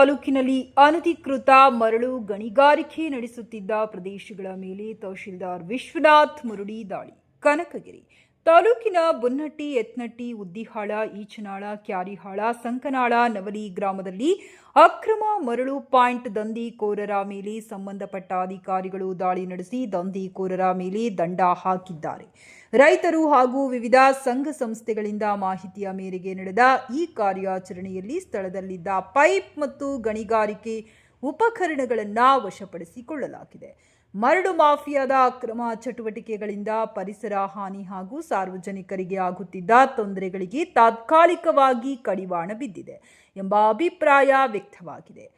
ತಾಲೂಕಿನಲ್ಲಿ ಅನಧಿಕೃತ ಮರಳು ಗಣಿಗಾರಿಕೆ ನಡೆಸುತ್ತಿದ್ದ ಪ್ರದೇಶಗಳ ಮೇಲೆ ತಹಶೀಲ್ದಾರ್ ವಿಶ್ವನಾಥ್ ಮುರುಡಿ ದಾಳಿ. ಕನಕಗಿರಿ ತಾಲೂಕಿನ ಬುನ್ನಟ್ಟಿ, ಎತ್ನಟ್ಟಿ, ಉದ್ದಿಹಾಳ, ಈಚನಾಳ, ಕ್ಯಾರಿಹಾಳ, ಸಂಕನಾಳ, ನವಲಿ ಗ್ರಾಮದಲ್ಲಿ ಅಕ್ರಮ ಮರಳು ಪಾಯಿಂಟ್ ದಂಧಿಕೋರರ ಮೇಲೆ ಸಂಬಂಧಪಟ್ಟ ಅಧಿಕಾರಿಗಳು ದಾಳಿ ನಡೆಸಿ ದಂಧಿಕೋರರ ಮೇಲೆ ದಂಡ ಹಾಕಿದ್ದಾರೆ. ರೈತರು ಹಾಗೂ ವಿವಿಧ ಸಂಘ ಸಂಸ್ಥೆಗಳಿಂದ ಮಾಹಿತಿಯ ಮೇರೆಗೆ ನಡೆದ ಈ ಕಾರ್ಯಾಚರಣೆಯಲ್ಲಿ ಸ್ಥಳದಲ್ಲಿದ್ದ ಪೈಪ್ ಮತ್ತು ಗಣಿಗಾರಿಕೆ ಉಪಕರಣಗಳನ್ನು ವಶಪಡಿಸಿಕೊಳ್ಳಲಾಗಿದೆ. ಮರಳು ಮಾಫಿಯಾದ ಅಕ್ರಮ ಚಟುವಟಿಕೆಗಳಿಂದ ಪರಿಸರ ಹಾನಿ ಹಾಗೂ ಸಾರ್ವಜನಿಕರಿಗೆ ಆಗುತ್ತಿದ್ದ ತೊಂದರೆಗಳಿಗೆ ತಾತ್ಕಾಲಿಕವಾಗಿ ಕಡಿವಾಣ ಬಿದ್ದಿದೆ ಎಂಬ ಅಭಿಪ್ರಾಯ ವ್ಯಕ್ತವಾಗಿದೆ.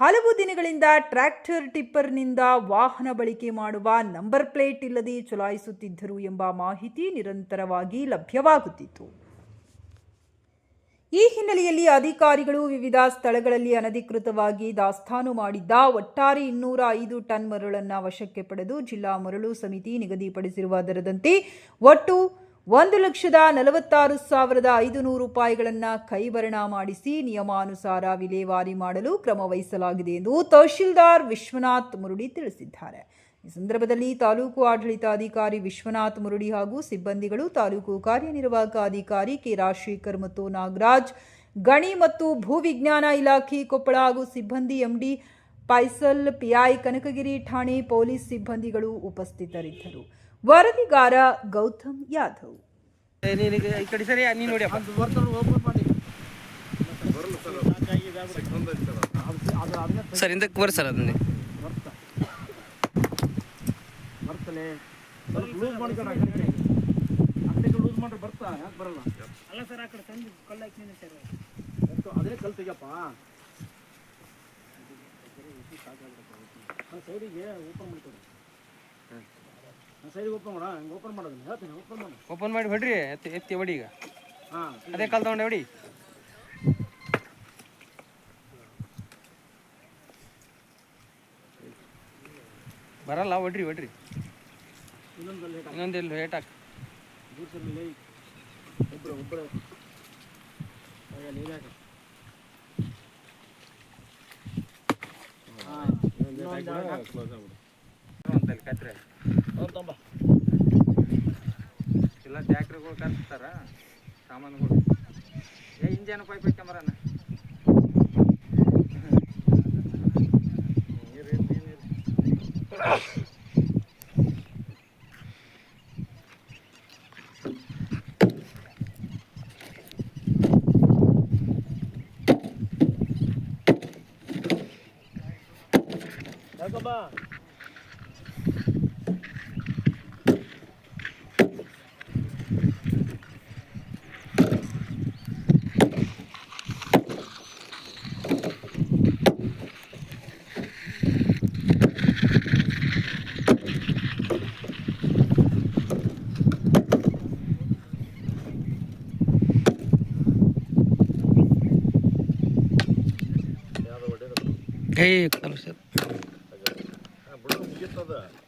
ಹಲವು ದಿನಗಳಿಂದ ಟ್ರ್ಯಾಕ್ಟರ್ ಟಿಪ್ಪರ್ನಿಂದ ವಾಹನ ಬಳಕೆ ಮಾಡುವ ನಂಬರ್ ಪ್ಲೇಟ್ ಇಲ್ಲದೆ ಚಲಾಯಿಸುತ್ತಿದ್ದರು ಎಂಬ ಮಾಹಿತಿ ನಿರಂತರವಾಗಿ ಲಭ್ಯವಾಗುತ್ತಿತ್ತು. ಈ ಹಿನ್ನೆಲೆಯಲ್ಲಿ ಅಧಿಕಾರಿಗಳು ವಿವಿಧ ಸ್ಥಳಗಳಲ್ಲಿ ಅನಧಿಕೃತವಾಗಿ ದಾಸ್ತಾನು ಮಾಡಿದ್ದ ಒಟ್ಟಾರೆ ಇನ್ನೂರ ಐದು ಟನ್ ಮರಳನ್ನು ವಶಕ್ಕೆ ಪಡೆದು ಜಿಲ್ಲಾ ಮರಳು ಸಮಿತಿ ನಿಗದಿಪಡಿಸಿರುವ ದರದಂತೆ ಒಟ್ಟು ಒಂದು ಲಕ್ಷದ ನಲವತ್ತಾರು ಸಾವಿರದ ಐದು ನೂರು ರೂಪಾಯಿಗಳನ್ನು ಕೈವರಣ ಮಾಡಿಸಿ ನಿಯಮಾನುಸಾರ ವಿಲೇವಾರಿ ಮಾಡಲು ಕ್ರಮ ವಹಿಸಲಾಗಿದೆ ಎಂದು ತಹಶೀಲ್ದಾರ್ ವಿಶ್ವನಾಥ್ ಮುರುಡಿ ತಿಳಿಸಿದ್ದಾರೆ. ಈ ಸಂದರ್ಭದಲ್ಲಿ ತಾಲೂಕು ಆಡಳಿತಾಧಿಕಾರಿ ವಿಶ್ವನಾಥ್ ಮುರುಡಿ ಹಾಗೂ ಸಿಬ್ಬಂದಿಗಳು ತಾಲೂಕು ಕಾರ್ಯನಿರ್ವಾಹಕ ಅಧಿಕಾರಿ ಕೆ ರಾಜಶೇಖರ್ ಮತ್ತು ನಾಗರಾಜ್ ಗಣಿ ಮತ್ತು ಭೂವಿಜ್ಞಾನ ಇಲಾಖೆ ಕೊಪ್ಪಳ ಹಾಗೂ ಸಿಬ್ಬಂದಿ ಎಂಡಿ ಪೈಸಲ್ ಪಿಐ ಕನಕಗಿರಿ ಠಾಣೆ ಪೊಲೀಸ್ ಸಿಬ್ಬಂದಿಗಳು ಉಪಸ್ಥಿತರಿದ್ದರು. ವರದಿಗಾರ ಗೌತಮ್ ಯಾದವ್. ಸರಿ ಹಿಂದಕ್ಕೆ ಬರ್ರಿ ಸರ್ ಅದನ್ನೇ. ಬರ್ತಲೆ ಸ್ವಲ್ಪ ಲೂಸ್ ಮಾಡ್ಕೊಂಡು ಆ ಕಡೆ ಲೂಸ್ ಮಾಡ್ರೆ ಬರ್ತಾ? ಯಾಕೆ ಬರಲ್ಲ? ಅಲ್ಲ ಸರ್ ಆ ಕಡೆ ತಂದು ಕಲ್ಲು ಹಾಕಿನಿ ಸರ್. ಎತ್ತು ಅದೇ ಕಲ್ ತೆಗಿಯಪ್ಪ. ಸೈಡಿಗೆ ಓಪನ್ ಮಾಡ್ಕೊಡಿ. ಸೈಡಿಗೆ ಓಪನ್ ಮಾಡ ಹಂಗೆ ಓಪನ್ ಮಾಡೋದನ್ನ. ಹೇಳ್ತೀನಿ ಓಪನ್ ಮಾಡಿ. ಓಪನ್ ಮಾಡಿ ಹೊಡ್ರಿ ಎತ್ತಿ ಎತ್ತಿ ಹೊಡಿ ಈಗ. ಹಾಂ ಅದೇ ಕಾಲ್ ತಗೊಂಡೆ ಹೊಡಿ. ಬರಲ್ಲ ಹೊಡ್ರಿ ಹೊಡ್ರಿ. ಇನ್ನೊಂದು ಲೇಟ್ ಇನ್ನೊಂದು ಎಲ್ಲಿ ಹೇಟ್ ಹಾಕಿ ಒಬ್ಬರು ಒಬ್ಬರು ಕತ್ರೆ ತಂಬ. ಇಲ್ಲ ಟ್ಯಾಕ್ರಿಗಳು ಕರ್ಸ್ತಾರ? ಸಾಮಾನುಗಳು. ಏ ಇಂಜನ್ ಪೈಪ್ ಹಾಕ್ಯಂಬರಣ್ಣ ka ba? Hey, kalau где-то да.